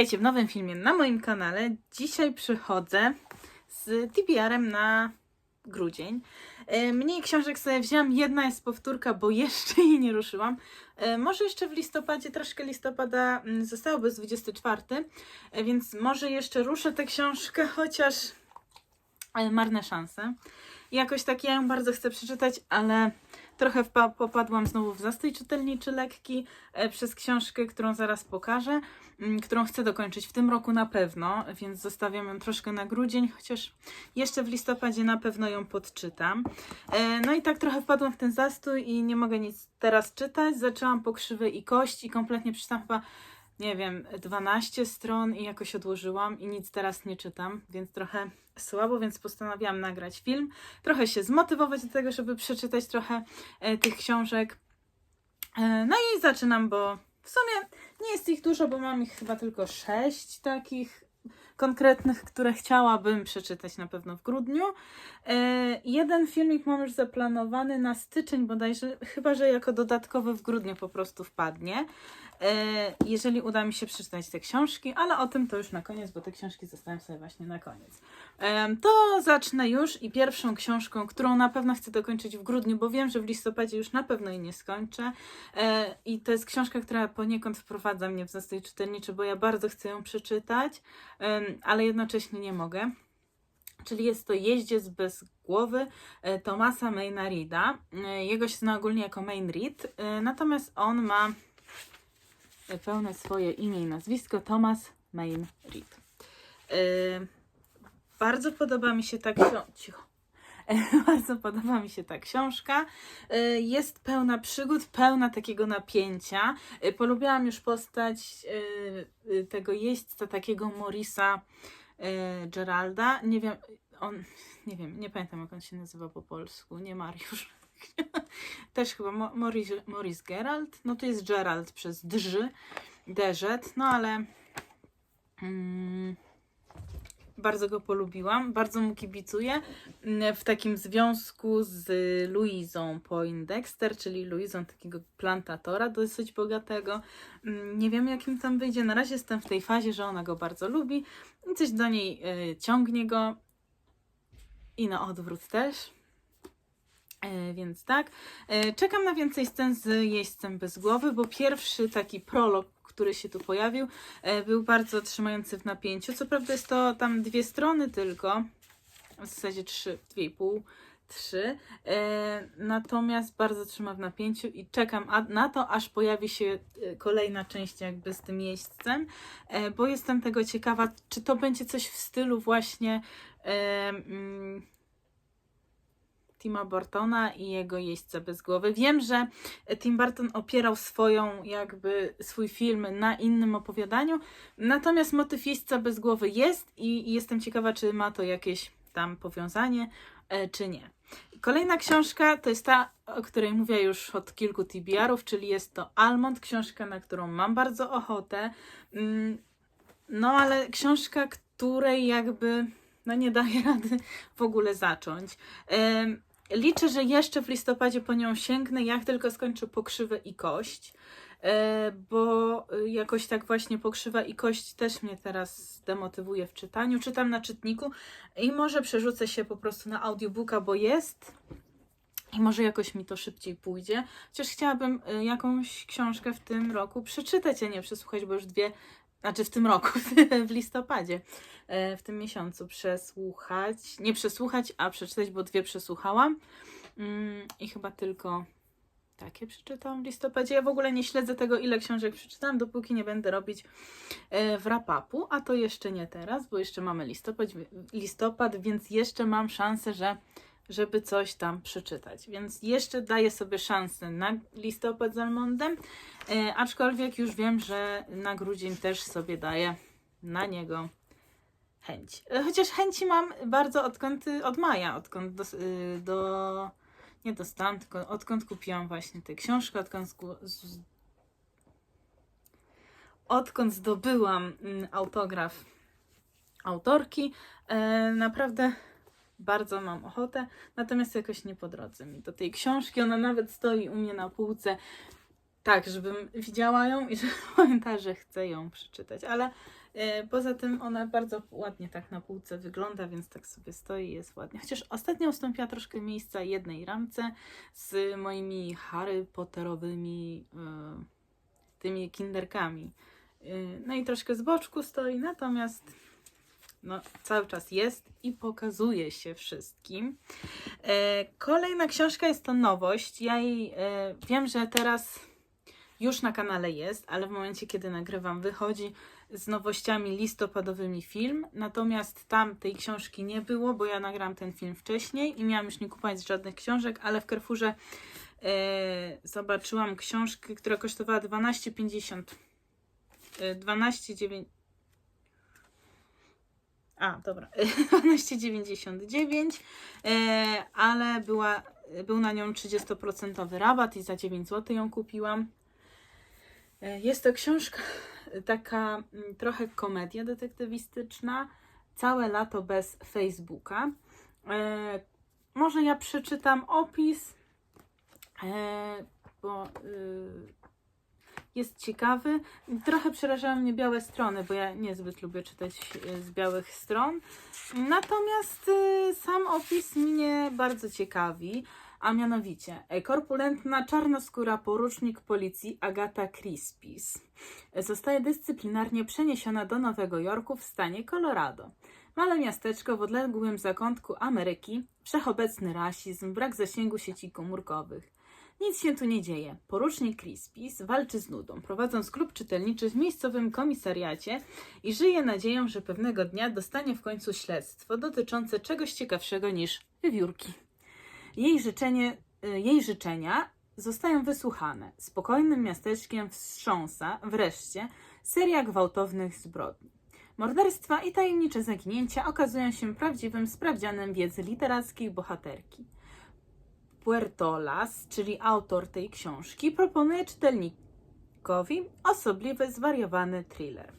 Witajcie w nowym filmie na moim kanale. Dzisiaj przychodzę z TBR-em na grudzień. E, Mniej książek sobie wzięłam, jedna jest powtórka, bo jeszcze jej nie ruszyłam. E, Może jeszcze w listopadzie, troszkę listopada mm, zostało, bo jest 24, e, więc może jeszcze ruszę tę książkę, chociaż marne szanse. Jakoś tak ja ją bardzo chcę przeczytać, ale trochę popadłam znowu w zastój czytelniczy lekki e, przez książkę, którą zaraz pokażę, mm, którą chcę dokończyć w tym roku na pewno, więc zostawiam ją troszkę na grudzień, chociaż jeszcze w listopadzie na pewno ją podczytam. E, No i tak trochę wpadłam w ten zastój i nie mogę nic teraz czytać. Zaczęłam po krzywej i kość i kompletnie przeczytam chyba nie wiem, 12 stron i jakoś odłożyłam i nic teraz nie czytam, więc trochę słabo, więc postanowiłam nagrać film, trochę się zmotywować do tego, żeby przeczytać trochę e, tych książek. E, no i zaczynam, bo w sumie nie jest ich dużo, bo mam ich chyba tylko 6 takich konkretnych, które chciałabym przeczytać na pewno w grudniu. E, jeden filmik mam już zaplanowany na styczeń bodajże, chyba że jako dodatkowy w grudniu po prostu wpadnie. E, jeżeli uda mi się przeczytać te książki, ale o tym to już na koniec, bo te książki zostawiam sobie właśnie na koniec. To zacznę już i pierwszą książką, którą na pewno chcę dokończyć w grudniu, bo wiem, że w listopadzie już na pewno jej nie skończę. E, I to jest książka, która poniekąd wprowadza mnie w zastój czytelniczy, bo ja bardzo chcę ją przeczytać, ale jednocześnie nie mogę. Czyli jest to Jeździec bez głowy e, Tomasa Mayna Reeda. E, Jego się zna ogólnie jako Main Reed, natomiast on ma pełne swoje imię i nazwisko Thomas Main Reed. E, Bardzo podoba mi się ta książka. E, Bardzo podoba mi się ta książka. E, Jest pełna przygód, pełna takiego napięcia. E, Polubiłam już postać e, e, tego jeźdźca, takiego Morisa e, Geralda. Nie wiem, on, nie wiem, nie pamiętam jak on się nazywa po polsku. Nie Mariusz. Też chyba Morris, Morris Gerald. No to jest Gerald przez drzy, derzet, no ale mm, bardzo go polubiłam, bardzo mu kibicuję mm, w takim związku z Luizą Poindexter, czyli Luizą takiego plantatora dosyć bogatego. Mm, Nie wiem jakim tam wyjdzie, na razie jestem w tej fazie, że ona go bardzo lubi i coś do niej y, ciągnie go i na odwrót też. E, Więc tak. E, Czekam na więcej scen z jeźdźcem bez głowy, bo pierwszy taki prolog, który się tu pojawił, e, był bardzo trzymający w napięciu. Co prawda jest to tam dwie strony tylko, w zasadzie trzy, dwie i pół, trzy. Natomiast bardzo trzyma w napięciu i czekam na to, aż pojawi się kolejna część jakby z tym jeźdźcem, bo jestem tego ciekawa, czy to będzie coś w stylu właśnie mm, Tima Burtona i jego jeźdźca bez głowy. Wiem, że Tim Burton opierał swoją, jakby swój film na innym opowiadaniu, natomiast motyw jeźdźca bez głowy jest i, i jestem ciekawa, czy ma to jakieś tam powiązanie, e, czy nie. Kolejna książka to jest ta, o której mówię już od kilku TBR-ów, czyli jest to Almond, książka, na którą mam bardzo ochotę. Mm, No ale książka, której jakby no nie daje rady w ogóle zacząć. Liczę, że jeszcze w listopadzie po nią sięgnę, jak tylko skończę pokrzywę i kość, e, bo jakoś tak właśnie pokrzywa i kość też mnie teraz demotywuje w czytaniu. Czytam na czytniku i może przerzucę się po prostu na audiobooka, bo jest i może jakoś mi to szybciej pójdzie. Chociaż chciałabym y, jakąś książkę w tym roku przeczytać, a nie przesłuchać, bo już dwie, znaczy w tym roku, w listopadzie, e, w tym miesiącu przesłuchać, nie przesłuchać, a przeczytać, bo dwie przesłuchałam Mm, i chyba tylko takie przeczytałam w listopadzie. Ja w ogóle nie śledzę tego, ile książek przeczytałam, dopóki nie będę robić e, w rapapu, a to jeszcze nie teraz, bo jeszcze mamy listopad, listopad więc jeszcze mam szansę, że żeby coś tam przeczytać. Więc jeszcze daję sobie szansę na listopad z Almondem, e, aczkolwiek już wiem, że na grudzień też sobie daję na niego chęć. E, Chociaż chęci mam bardzo odkąd, od maja, odkąd do, y, do nie dostałam, tylko odkąd kupiłam właśnie tę książkę, odkąd, odkąd zdobyłam mm, autograf autorki. E, naprawdę bardzo mam ochotę, natomiast jakoś nie po drodze mi do tej książki. Ona nawet stoi u mnie na półce tak, żebym widziała ją i żebym pamiętała, że chcę ją przeczytać, ale E, Poza tym ona bardzo ładnie tak na półce wygląda, więc tak sobie stoi i jest ładnie. Chociaż ostatnio ustąpiła troszkę miejsca jednej ramce z moimi Harry Potterowymi e, tymi kinderkami. E, No i troszkę z boczku stoi, natomiast no, cały czas jest i pokazuje się wszystkim. E, Kolejna książka jest to nowość. Ja jej e, wiem, że teraz już na kanale jest, ale w momencie, kiedy nagrywam, wychodzi z nowościami listopadowymi film. Natomiast tam tej książki nie było, bo ja nagrałam ten film wcześniej i miałam już nie kupować żadnych książek, ale w Carrefourze e, zobaczyłam książkę, która kosztowała 12,50. E, 12,9. A, dobra. 12,99, e, ale była, był na nią 30% rabat i za 9 zł ją kupiłam. E, Jest to książka taka mm, trochę komedia detektywistyczna. Całe lato bez Facebooka. E, może ja przeczytam opis, e, bo y, jest ciekawy. Trochę przerażają mnie białe strony, bo ja niezbyt lubię czytać y, z białych stron. Natomiast y, sam opis mnie bardzo ciekawi. A mianowicie, e, korpulentna czarnoskóra porucznik policji Agata Crispis zostaje dyscyplinarnie przeniesiona do Nowego Jorku w stanie Colorado. Małe miasteczko w odległym zakątku Ameryki, wszechobecny rasizm, brak zasięgu sieci komórkowych. Nic się tu nie dzieje. Porucznik Crispis walczy z nudą, prowadząc klub czytelniczy w miejscowym komisariacie i żyje nadzieją, że pewnego dnia dostanie w końcu śledztwo dotyczące czegoś ciekawszego niż wiewiórki. Jej, życzenie, y, jej życzenia zostają wysłuchane. Spokojnym miasteczkiem wstrząsa wreszcie seria gwałtownych zbrodni. Morderstwa i tajemnicze zaginięcia okazują się prawdziwym sprawdzianem wiedzy literackiej bohaterki. Puertolas, czyli autor tej książki, proponuje czytelnikowi osobliwy, zwariowany thriller.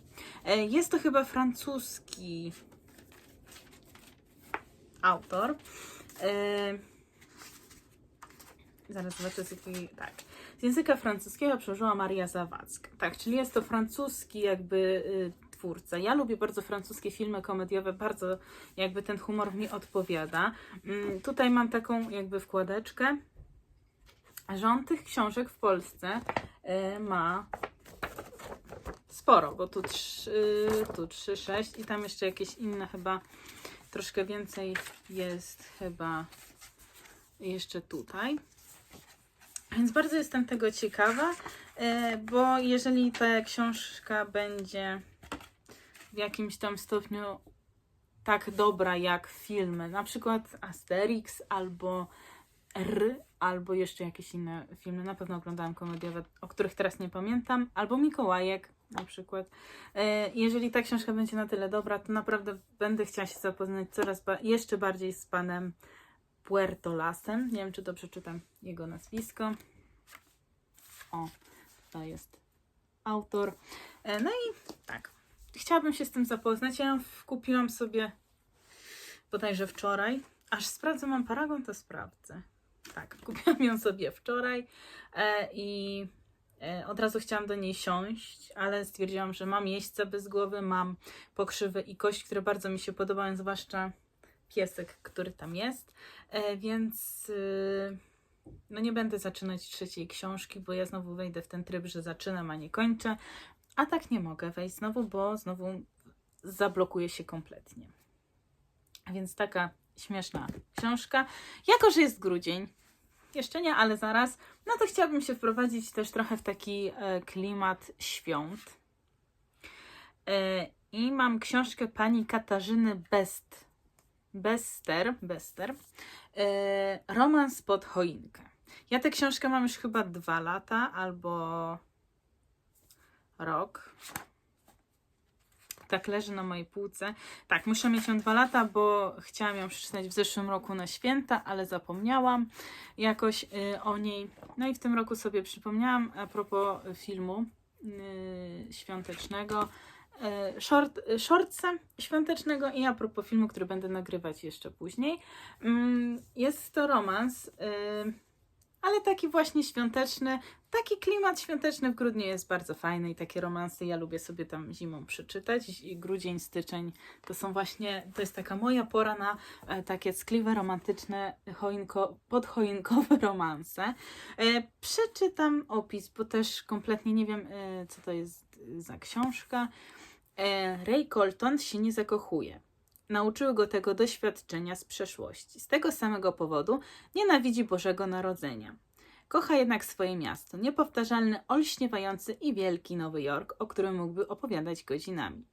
E, Jest to chyba francuski autor. E, Zaraz zobaczę z jakiej. Tak. Z języka francuskiego przełożyła Maria Zawadzka. Tak, czyli jest to francuski jakby y, Ja lubię bardzo francuskie filmy komediowe, bardzo jakby ten humor mi odpowiada. Mm, tutaj mam taką jakby wkładeczkę, że on tych książek w Polsce y, ma sporo, bo tu 3, tu 3, 6 i tam jeszcze jakieś inne chyba troszkę więcej jest chyba jeszcze tutaj. Więc bardzo jestem tego ciekawa, e, bo jeżeli ta książka będzie w jakimś tam stopniu tak dobra jak filmy, na przykład Asterix albo R, albo jeszcze jakieś inne filmy, na pewno oglądałam komediowe, o których teraz nie pamiętam, albo Mikołajek na przykład. E, Jeżeli ta książka będzie na tyle dobra, to naprawdę będę chciała się zapoznać coraz ba- jeszcze bardziej z panem Puertolasem. Nie wiem, czy dobrze czytam jego nazwisko. O, to jest autor. E, No i tak, chciałabym się z tym zapoznać. Ja ją kupiłam sobie bodajże wczoraj. Aż sprawdzę, mam paragon, to sprawdzę. Tak, kupiłam ją sobie wczoraj e, i e, od razu chciałam do niej siąść, ale stwierdziłam, że mam jeźdźca bez głowy, mam pokrzywę i kość, które bardzo mi się podobają, zwłaszcza piesek, który tam jest, e, więc y, no nie będę zaczynać trzeciej książki, bo ja znowu wejdę w ten tryb, że zaczynam, a nie kończę, a tak nie mogę wejść znowu, bo znowu zablokuje się kompletnie. Więc taka śmieszna książka. Jako, że jest grudzień, jeszcze nie, ale zaraz, no to chciałabym się wprowadzić też trochę w taki e, klimat świąt. E, I mam książkę pani Katarzyny Best, Bester, Bester, e, Romans pod choinkę. Ja tę książkę mam już chyba dwa lata albo rok. Tak leży na mojej półce. Tak, muszę mieć ją dwa lata, bo chciałam ją przeczytać w zeszłym roku na święta, ale zapomniałam jakoś y, o niej. No i w tym roku sobie przypomniałam a propos filmu y, świątecznego, y, short, shortsa świątecznego i a propos filmu, który będę nagrywać jeszcze później. Mm, Jest to romans ale taki właśnie świąteczny, taki klimat świąteczny w grudniu jest bardzo fajny i takie romanse ja lubię sobie tam zimą przeczytać. I grudzień, styczeń to są właśnie, to jest taka moja pora na e, takie ckliwe, romantyczne, choinko, podchoinkowe romanse. E, przeczytam opis, bo też kompletnie nie wiem, e, co to jest za książka. Ray Colton się nie zakochuje. Nauczyły go tego doświadczenia z przeszłości. Z tego samego powodu nienawidzi Bożego Narodzenia. Kocha jednak swoje miasto, niepowtarzalny, olśniewający i wielki Nowy Jork, o którym mógłby opowiadać godzinami.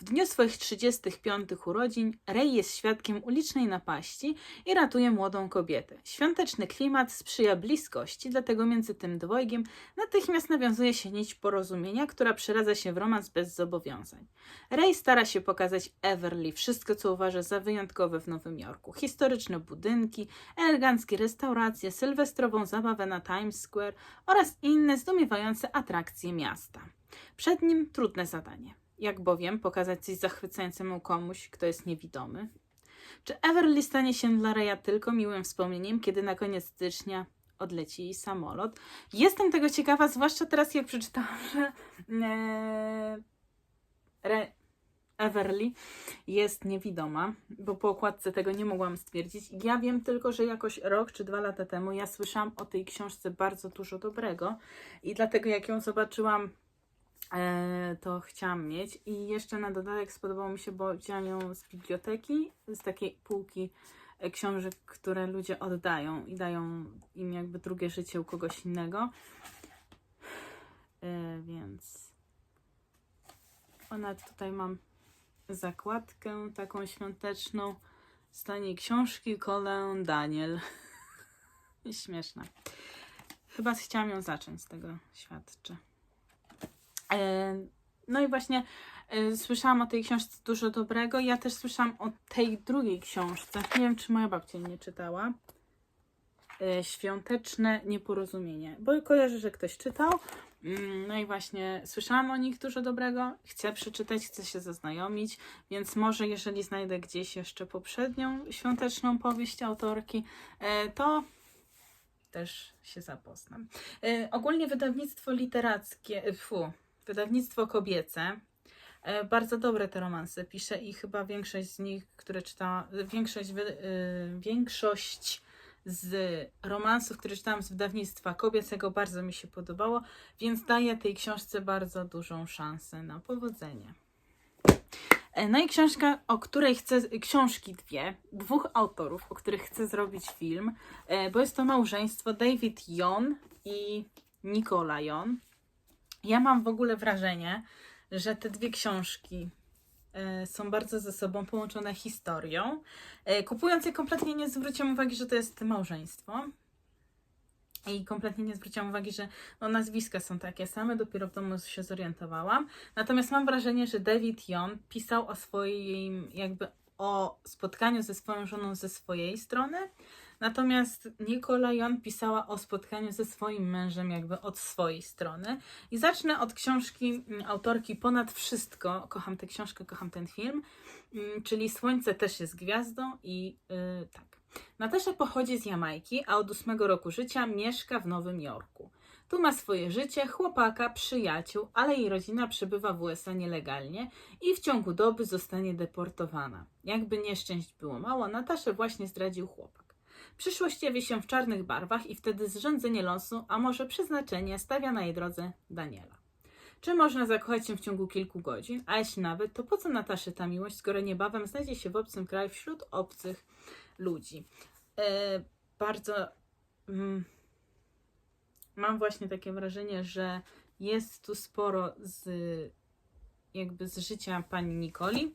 W dniu swoich 35 urodzin Ray jest świadkiem ulicznej napaści i ratuje młodą kobietę. Świąteczny klimat sprzyja bliskości, dlatego między tym dwojgiem natychmiast nawiązuje się nić porozumienia, która przeradza się w romans bez zobowiązań. Ray stara się pokazać Everly wszystko, co uważa za wyjątkowe w Nowym Jorku. Historyczne budynki, eleganckie restauracje, sylwestrową zabawę na Times Square oraz inne zdumiewające atrakcje miasta. Przed nim trudne zadanie. Jak bowiem pokazać coś zachwycającemu komuś, kto jest niewidomy? Czy Everly stanie się dla Raya tylko miłym wspomnieniem, kiedy na koniec stycznia odleci jej samolot? Jestem tego ciekawa, zwłaszcza teraz, jak przeczytałam, że e, Re, Everly jest niewidoma, bo po okładce tego nie mogłam stwierdzić. Ja wiem tylko, że jakoś rok czy dwa lata temu ja słyszałam o tej książce bardzo dużo dobrego i dlatego jak ją zobaczyłam, to chciałam mieć. I jeszcze na dodatek spodobało mi się, bo wzięłam ją z biblioteki, z takiej półki e, książek, które ludzie oddają i dają im jakby drugie życie u kogoś innego. E, więc ona tutaj mam zakładkę taką świąteczną. Stanie książki Kolę Daniel. Śmieszne. Chyba chciałam ją zacząć, z tego świadczy. No i właśnie e, słyszałam o tej książce dużo dobrego. Ja też słyszałam o tej drugiej książce. Nie wiem, czy moja babcia nie czytała. E, Świąteczne nieporozumienie. Bo kojarzę, że ktoś czytał. Mm, No i właśnie słyszałam o nich dużo dobrego. Chcę przeczytać, chcę się zaznajomić, więc może jeżeli znajdę gdzieś jeszcze poprzednią świąteczną powieść autorki, e, to też się zapoznam. Ogólnie wydawnictwo literackie, fu, wydawnictwo kobiece. e, Bardzo dobre te romanse pisze i chyba większość z nich, które czytałam, większość, y, większość z romansów, które czytałam z wydawnictwa kobiecego bardzo mi się podobało, więc daję tej książce bardzo dużą szansę na powodzenie. E, No i książka, o której chcę, książki dwie, dwóch autorów, o których chcę zrobić film, e, bo jest to małżeństwo David Jon i Nicola Jon. Ja mam w ogóle wrażenie, że te dwie książki e, są bardzo ze sobą połączone historią. E, Kupując je kompletnie nie zwróciłam uwagi, że to jest małżeństwo. I kompletnie nie zwróciłam uwagi, że no, nazwiska są takie same, dopiero w domu się zorientowałam. Natomiast mam wrażenie, że David Jon pisał o swoim, jakby o spotkaniu ze swoją żoną ze swojej strony, natomiast Nicola Jon pisała o spotkaniu ze swoim mężem jakby od swojej strony. I zacznę od książki mm, autorki Ponad Wszystko. Kocham tę książkę, kocham ten film, mm, czyli Słońce też jest gwiazdą i yy, tak. Natasza pochodzi z Jamajki, a od ósmego roku życia mieszka w Nowym Jorku. Tu ma swoje życie, chłopaka, przyjaciół, ale jej rodzina przebywa w USA nielegalnie i w ciągu doby zostanie deportowana. Jakby nieszczęść było mało, Nataszę właśnie zdradził chłopak. Przyszłość jawi się w czarnych barwach i wtedy zrządzenie losu, a może przeznaczenie, stawia na jej drodze Daniela. Czy można zakochać się w ciągu kilku godzin? A jeśli nawet, to po co Nataszy ta miłość, skoro niebawem znajdzie się w obcym kraju wśród obcych ludzi? E, bardzo mm, mam właśnie takie wrażenie, że jest tu sporo z jakby z życia pani Nikoli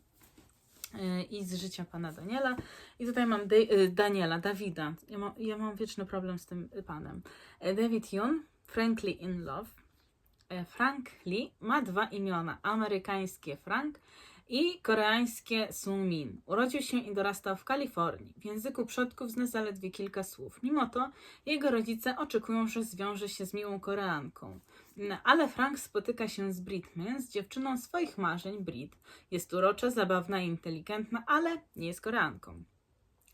i z życia pana Daniela. I tutaj mam Da- e, Daniela, Dawida. Ja mam, ja mam wieczny problem z tym panem. E, David Yoon, Frankly in Love. E, Frank Lee ma dwa imiona, amerykańskie Frank i koreańskie Sung-min. Urodził się i dorastał w Kalifornii. W języku przodków zna zaledwie kilka słów. Mimo to jego rodzice oczekują, że zwiąże się z miłą Koreanką. No, Ale Frank spotyka się z Britman, z dziewczyną swoich marzeń, Brit. Jest urocza, zabawna i inteligentna, ale nie jest Koreanką.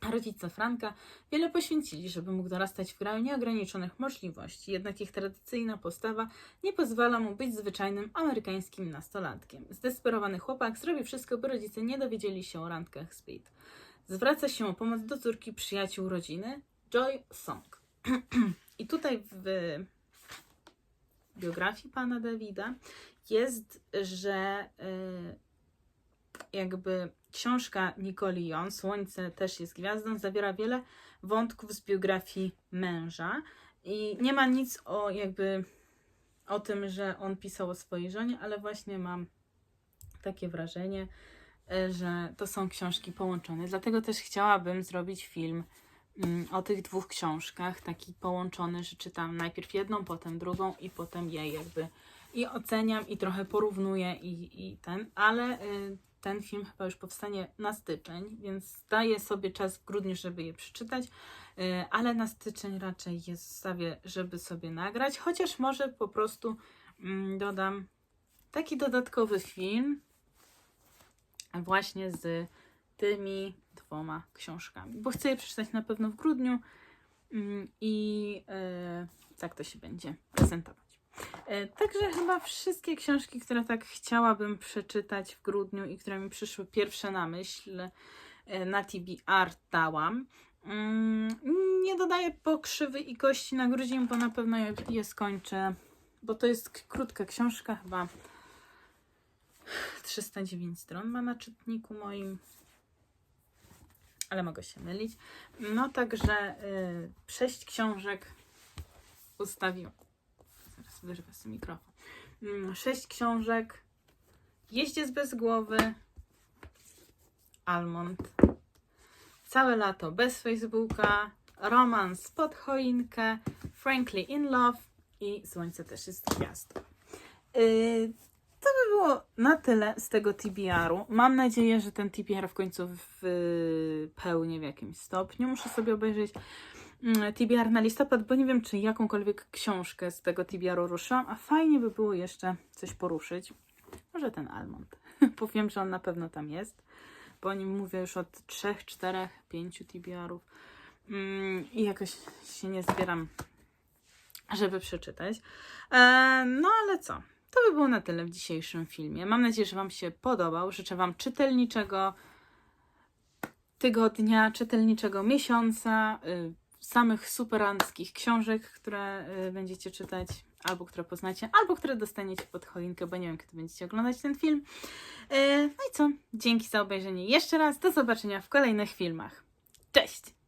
Rodzice Franka wiele poświęcili, żeby mógł dorastać w kraju nieograniczonych możliwości, jednak ich tradycyjna postawa nie pozwala mu być zwyczajnym amerykańskim nastolatkiem. Zdesperowany chłopak zrobi wszystko, by rodzice nie dowiedzieli się o randkach Pete. Zwraca się o pomoc do córki przyjaciół rodziny, Joy Song. I tutaj w biografii pana Dawida jest, że y, jakby książka Nicole Jon, Słońce też jest gwiazdą, zawiera wiele wątków z biografii męża i nie ma nic o jakby o tym, że on pisał o swojej żonie, ale właśnie mam takie wrażenie, y, że to są książki połączone. Dlatego też chciałabym zrobić film mm, o tych dwóch książkach, taki połączony, że czytam najpierw jedną, potem drugą i potem je jakby i oceniam i trochę porównuję i, i ten, ale y, ten film chyba już powstanie na styczeń, więc daję sobie czas w grudniu, żeby je przeczytać, y, ale na styczeń raczej je zostawię, żeby sobie nagrać, chociaż może po prostu mm, dodam taki dodatkowy film właśnie z tymi dwoma książkami, bo chcę je przeczytać na pewno w grudniu mm, i e, tak to się będzie prezentować. E, Także chyba wszystkie książki, które tak chciałabym przeczytać w grudniu i które mi przyszły pierwsze na myśl e, na TBR dałam. Mm, Nie dodaję pokrzywy i kości na grudzień, bo na pewno je, skończę, bo to jest krótka książka, chyba 309 stron ma na czytniku moim, ale mogę się mylić. No także y, sześć książek ustawiłam. Wyrwę sobie mikrofon. Mm, Sześć książek. Jeździec bez głowy. Almond. Całe lato bez Facebooka. Romans pod choinkę. Frankly in Love. I Słońce też jest gwiazdą. Yy, to by było na tyle z tego TBR-u. Mam nadzieję, że ten TBR w końcu wypełni w jakimś stopniu. Muszę sobie obejrzeć TBR na listopad, bo nie wiem, czy jakąkolwiek książkę z tego TBR-u ruszyłam, a fajnie by było jeszcze coś poruszyć. Może ten Almond, bo wiem, że on na pewno tam jest, bo o nim mówię już od 3, 4, 5 TBR-ów mm, i jakoś się nie zbieram, żeby przeczytać. E, no ale co? To by było na tyle w dzisiejszym filmie. Mam nadzieję, że Wam się podobał. Życzę Wam czytelniczego tygodnia, czytelniczego miesiąca, y, samych superanckich książek, które y, będziecie czytać, albo które poznacie, albo które dostaniecie pod choinkę, bo nie wiem, kiedy będziecie oglądać ten film. Y, No i co? Dzięki za obejrzenie jeszcze raz. Do zobaczenia w kolejnych filmach. Cześć!